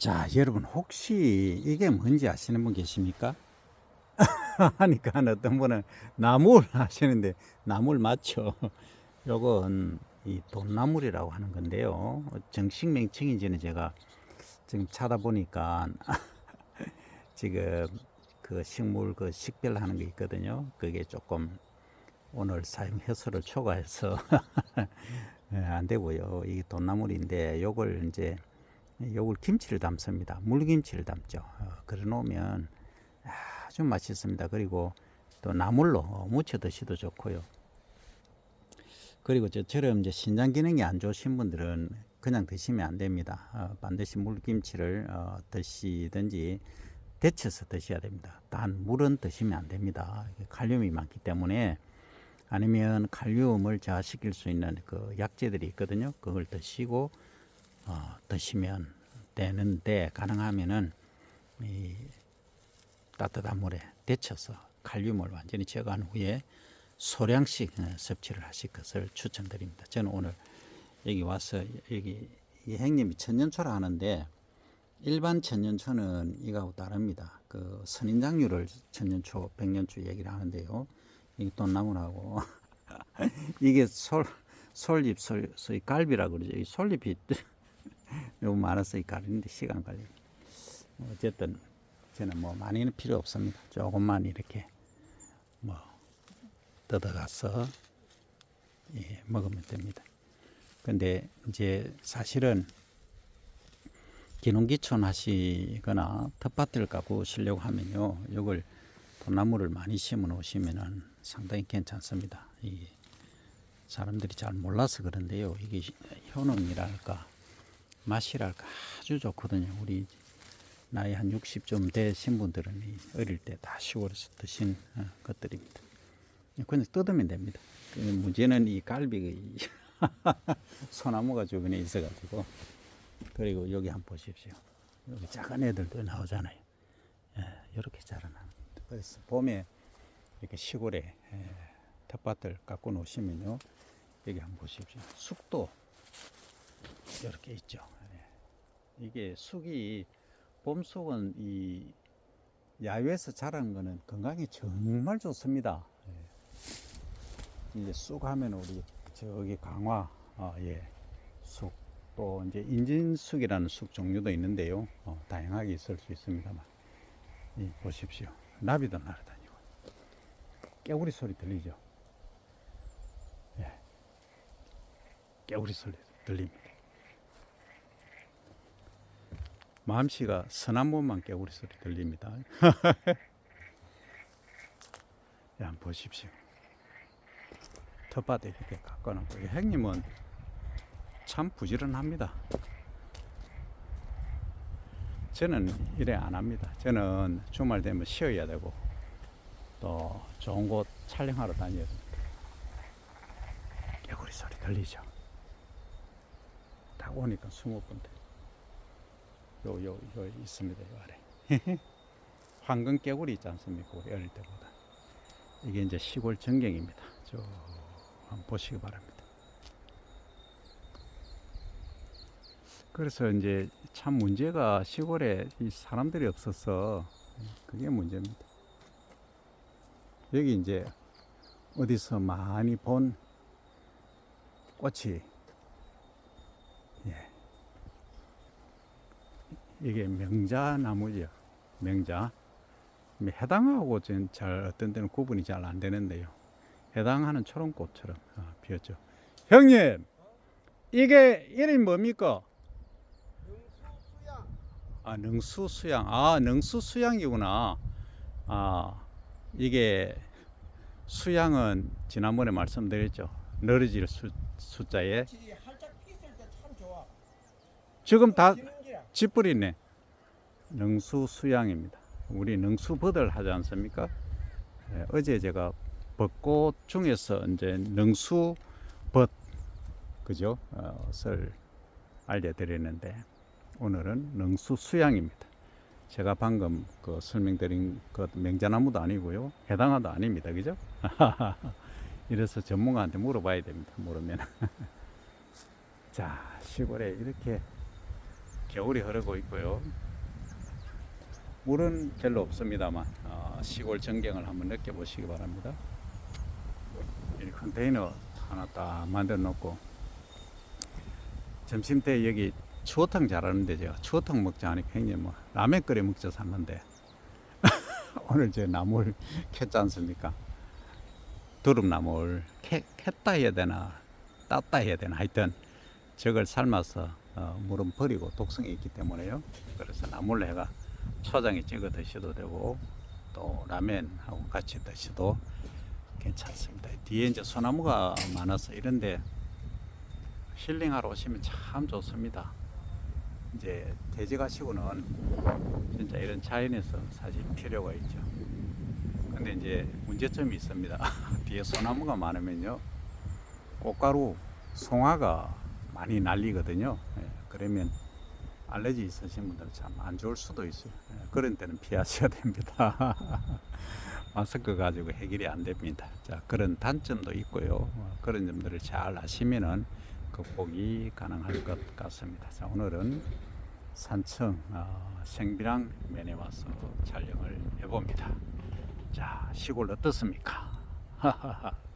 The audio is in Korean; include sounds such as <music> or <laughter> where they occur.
자, 여러분 혹시 이게 뭔지 아시는 분 계십니까? <laughs> 하니까 어떤 분은 나물 하시는데 나물 맞죠? <laughs> 요건 이 돈나물이라고 하는 건데요. 정식 명칭인지는 제가 지금 찾아보니까 <laughs> 지금 그 식물 그 식별하는 게 있거든요. 그게 조금 오늘 사용 횟수를 초과해서 예, 안 되고요. 이게 돈나물인데 요걸 이제 요걸 김치를 담습니다. 물김치를 담죠. 어, 그래 놓으면 아주 맛있습니다. 그리고 또 나물로 무쳐 드시도 좋고요. 그리고 저처럼 이제 신장 기능이 안 좋으신 분들은 그냥 드시면 안 됩니다. 어, 반드시 물김치를 어, 드시든지 데쳐서 드셔야 됩니다. 단 물은 드시면 안 됩니다. 칼륨이 많기 때문에 아니면 칼륨을 저하시킬 수 있는 그 약재들이 있거든요. 그걸 드시고 어, 드시면 되는데 가능하면은 이 따뜻한 물에 데쳐서 칼륨을 완전히 제거한 후에 소량씩 어, 섭취를 하실 것을 추천드립니다. 저는 오늘 여기 와서 여기 이 형님이 천년초라 하는데 일반 천년초는 이거하고 다릅니다. 그 선인장류를 천년초, 백년초 얘기를 하는데요. 이 돈나무라고 <laughs> 이게 솔 솔잎 솔 소위 갈비라 그러죠. 이 솔잎이 너무 많아서 이 가리는데 시간 걸리. 어쨌든 저는 뭐 많이는 필요 없습니다. 조금만 이렇게 뭐 뜯어가서 예, 먹으면 됩니다. 근데 이제 사실은 기농기촌 하시거나 텃밭을 가꾸시려고 하면요, 이걸 돈나무를 많이 심어 놓으시면은 상당히 괜찮습니다. 이 사람들이 잘 몰라서 그런데요, 이게 효능이랄까 맛이랄까 아주 좋거든요. 우리 나이 한 60 좀 되신 분들은 이 어릴 때 다 시골에서 드신 어, 것들입니다. 그냥 뜯으면 됩니다. 그 문제는 이 갈비 <laughs> 소나무가 주변에 있어가지고 그리고 여기 한번 보십시오. 여기 작은 애들도 나오잖아요. 예, 이렇게 자라나는. 그래서 봄에 이렇게 시골에 예, 텃밭을 갖고 놓으시면요. 여기 한번 보십시오. 쑥도 이렇게 있죠. 예. 이게 쑥이 봄쑥은 이 야외에서 자란 거는 건강에 정말 좋습니다. 예. 이제 쑥 하면 우리 저기 강화 어, 예. 쑥 또 이제 인진쑥이라는 쑥 종류도 있는데요. 어, 다양하게 있을 수 있습니다만 이 보십시오. 나비도 날아다니고 깨구리 소리 들리죠? 예. 깨구리 소리 들립니다. 마음씨가 선한 몸만 깨구리 소리 들립니다. 야, <laughs> 한번 보십시오. 텃밭에 이렇게 갖고 놓고 이 형님은 참 부지런합니다. 저는 이래 안 합니다. 저는 주말 되면 쉬어야 되고 또 좋은 곳 촬영하러 다녀야. 개구리 소리 들리죠? 딱 오니까 스무분들 요, 요, 요 있습니다. 요 아래. <laughs> 황금 개구리 있지 않습니까? 우리 어릴 때보다. 이게 이제 시골 전경입니다. 저 한번 보시기 바랍니다. 그래서 이제 참 문제가 시골에 이 사람들이 없어서 그게 문제입니다. 여기 이제 어디서 많이 본 꽃이 이게 명자나무죠. 명자. 해당하고 전잘 어떤 데는 구분이 잘 안 되는데요. 해당하는 초롱꽃처럼 어, 피었죠. 형님, 이게 이름이 뭡니까? 아, 능수 수양. 아, 능수 수양이구나. 아, 이게 수양은 지난번에 말씀드렸죠. 늘어질 수, 숫자에. 지금 다 짓뿌리네. 능수 수양입니다. 우리 능수 버들 하지 않습니까? 예, 어제 제가 벚꽃 중에서 이제 능수 벗 그죠? 어, 을 알려드렸는데 오늘은 능수 수양입니다. 제가 방금 그 설명드린 그 맹자나무도 아니고요. 해당화도 아닙니다. 그죠? <laughs> 이래서 전문가한테 물어봐야 됩니다. 모르면. <laughs> 자, 시골에 이렇게 겨울이 흐르고 있고요. 물은 별로 없습니다만 어, 시골 전경을 한번 느껴보시기 바랍니다. 이 컨테이너 하나 딱 만들어 놓고 점심 때 여기 추어탕 잘하는데 제가 추어탕 먹자 하니까 형님 뭐 라면 끓여 먹자 샀는데 <laughs> 오늘 제 나물 캤지 않습니까? 두릅나물 캐, 캤다 해야 되나 땄다 해야 되나 하여튼 저걸 삶아서 어, 물은 버리고 독성이 있기 때문에요. 그래서 나물 해가 초장에 찍어 드셔도 되고 또 라면하고 같이 드셔도 괜찮습니다. 뒤에 이제 소나무가 많아서 이런데 힐링하러 오시면 참 좋습니다. 이제 돼지 가시고는 진짜 이런 자연에서 사실 필요가 있죠. 근데 이제 문제점이 있습니다. <laughs> 뒤에 소나무가 많으면요. 꽃가루, 송화가 많이 날리거든요. 예, 그러면 알레르기 있으신 분들은 참 안 좋을 수도 있어요. 예, 그런 때는 피하셔야 됩니다. <laughs> 마스크 가지고 해결이 안 됩니다. 자, 그런 단점도 있고요. 어, 그런 점들을 잘 아시면은 극복이 가능할 것 같습니다. 자, 오늘은 산청 어, 생비랑 면에 와서 촬영을 해봅니다. 자, 시골 어떻습니까? <laughs>